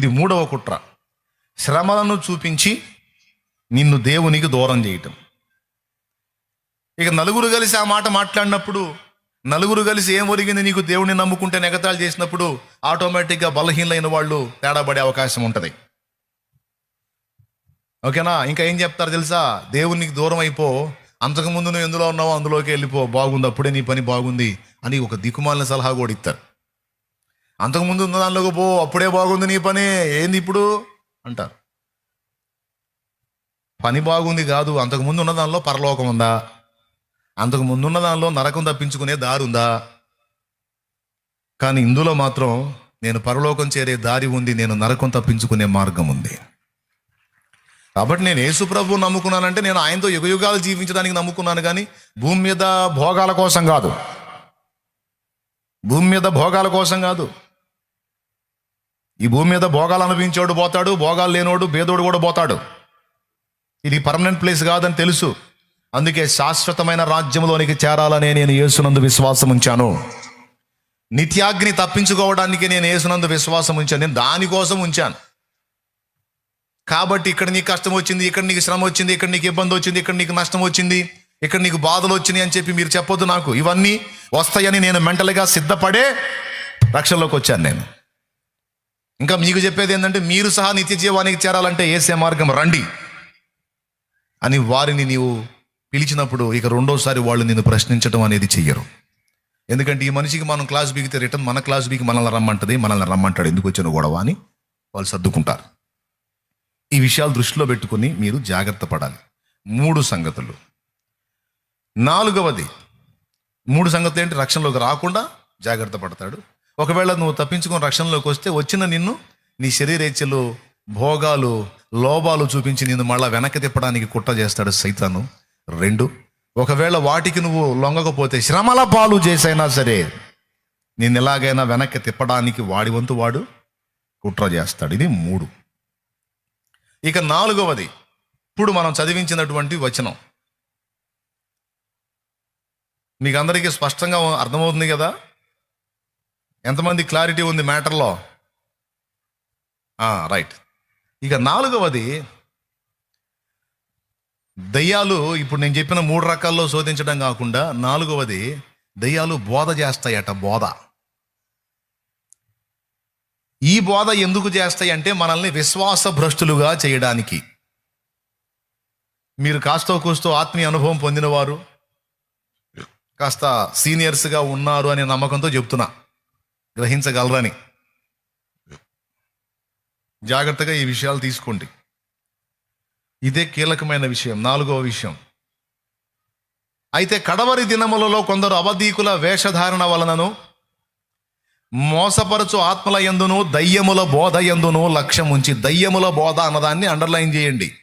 ఇది మూడవ కుట్ర. శ్రమలను చూపించి నిన్ను దేవునికి దూరం చేయటం. ఇక నలుగురు కలిసి ఆ మాట మాట్లాడినప్పుడు నలుగురు కలిసి ఏం ఒరిగింది నీకు దేవుడిని నమ్ముకుంటే నెగతాలు చేసినప్పుడు ఆటోమేటిక్గా బలహీనలైన వాళ్ళు తేడా పడే అవకాశం ఉంటుంది. ఓకేనా? ఇంకా ఏం చెప్తారు తెలుసా? దేవునికి దూరం అయిపో అంతకుముందు నువ్వు ఎందులో ఉన్నావో అందులోకి వెళ్ళిపో బాగుంది అప్పుడే నీ పని బాగుంది అని ఒక దిక్కుమాలిన సలహా కూడా ఇస్తారు. అంతకుముందు ఉన్న దానిలోకి పో అప్పుడే బాగుంది నీ పని. ఏంది ఇప్పుడు? అంటారు. పని బాగుంది కాదు అంతకుముందు ఉన్న దానిలో పరలోకం ఉందా? అంతకు ముందున్న దానిలో నరకం తప్పించుకునే దారి ఉందా? కానీ ఇందులో మాత్రం నేను పరలోకం చేరే దారి ఉంది నేను నరకం తప్పించుకునే మార్గం ఉంది. కాబట్టి నేను యేసు ప్రభు నమ్ముకున్నానంటే నేను ఆయనతో యుగయుగాలు జీవించడానికి నమ్ముకున్నాను కానీ భూమి మీద భోగాల కోసం కాదు. భూమి మీద భోగాల కోసం కాదు. ఈ భూమి మీద భోగాలు అనిపించేవాడు పోతాడు భోగాలు లేనోడు భేదోడు కూడా పోతాడు. ఇది పర్మనెంట్ ప్లేస్ కాదని తెలుసు. అందుకే శాశ్వతమైన రాజ్యంలోనికి చేరాలనే నేను యేసునందు విశ్వాసం ఉంచాను. నిత్యాగ్ని తప్పించుకోవడానికి నేను యేసునందు విశ్వాసం ఉంచాను. నేను దానికోసం ఉంచాను. కాబట్టి ఇక్కడ నీకు కష్టం వచ్చింది ఇక్కడ నీకు శ్రమ వచ్చింది ఇక్కడ నీకు ఇబ్బంది వచ్చింది ఇక్కడ నీకు నష్టం వచ్చింది ఇక్కడ నీకు బాధలు వచ్చినాయి అని చెప్పి మీరు చెప్పొద్దు నాకు. ఇవన్నీ వస్తాయని నేను మెంటల్గా సిద్ధపడే రక్షణలోకి వచ్చాను నేను. ఇంకా మీకు చెప్పేది ఏంటంటే మీరు సహా నిత్య జీవానికి చేరాలంటే ఏసే మార్గం రండి. అని వారిని నీవు పిలిచినప్పుడు ఇక రెండోసారి వాళ్ళు నిన్ను ప్రశ్నించడం అనేది చెయ్యరు. ఎందుకంటే ఈ మనిషికి మనం క్లాస్ బీకితే రిటర్న్ మన క్లాస్ బీకి మనల్ని రమ్మంటది మనల్ని రమ్మంటాడు. ఎందుకు వచ్చిన గొడవ అని వాళ్ళు సర్దుకుంటారు. ఈ విషయాలు దృష్టిలో పెట్టుకుని మీరు జాగ్రత్త పడాలి. మూడు సంగతులు. నాలుగవది మూడు సంగతులు ఏంటి? రక్షణలోకి రాకుండా జాగ్రత్త పడతాడు. ఒకవేళ నువ్వు తప్పించుకొని రక్షణలోకి వస్తే వచ్చిన నిన్ను నీ శరీరేచ్ఛలు భోగాలు లోభాలు చూపించి నిన్ను మళ్ళీ వెనక్కి తిప్పడానికి కుట్ర చేస్తాడు సైతాను. రెండు ఒకవేళ వాటికి నువ్వు లొంగకపోతే శ్రమల పాలు చేసైనా సరే నేను ఎలాగైనా వెనక్కి తిప్పడానికి వాడి వంతు వాడు కుట్ర చేస్తాడు. ఇది మూడు. ఇక నాలుగవది ఇప్పుడు మనం చదివించినటువంటి వచనం. మీకు అందరికీ స్పష్టంగా అర్థమవుతుంది కదా? ఎంతమంది క్లారిటీ ఉంది మ్యాటర్లో? రైట్ ఇక నాలుగవది దయ్యాలు ఇప్పుడు నేను చెప్పిన మూడు రకాల్లో శోధించడం కాకుండా నాలుగవది దయ్యాలు బోధ చేస్తాయట బోధ. ఈ బోధ ఎందుకు చేస్తాయి అంటే మనల్ని విశ్వాస భ్రష్టులుగా చేయడానికి. మీరు కాస్తో కూస్తో ఆత్మీయ అనుభవం పొందినవారు. కాస్త సీనియర్స్గా ఉన్నారు అనే నమ్మకంతో చెప్తున్నా. గ్రహించగలరని. జాగ్రత్తగా ఈ విషయాలు తీసుకోండి. ఇదే కీలకమైన విషయం నాలుగవ విషయం. అయితే కడవరి దినములలో కొందరు అవధీకుల వేషధారణ వలనను మోసపరచు ఆత్మల ఎందును దయ్యముల బోధ ఎందును లక్ష్యం ఉంచి దయ్యముల బోధ అన్నదాన్ని అండర్లైన్ చేయండి.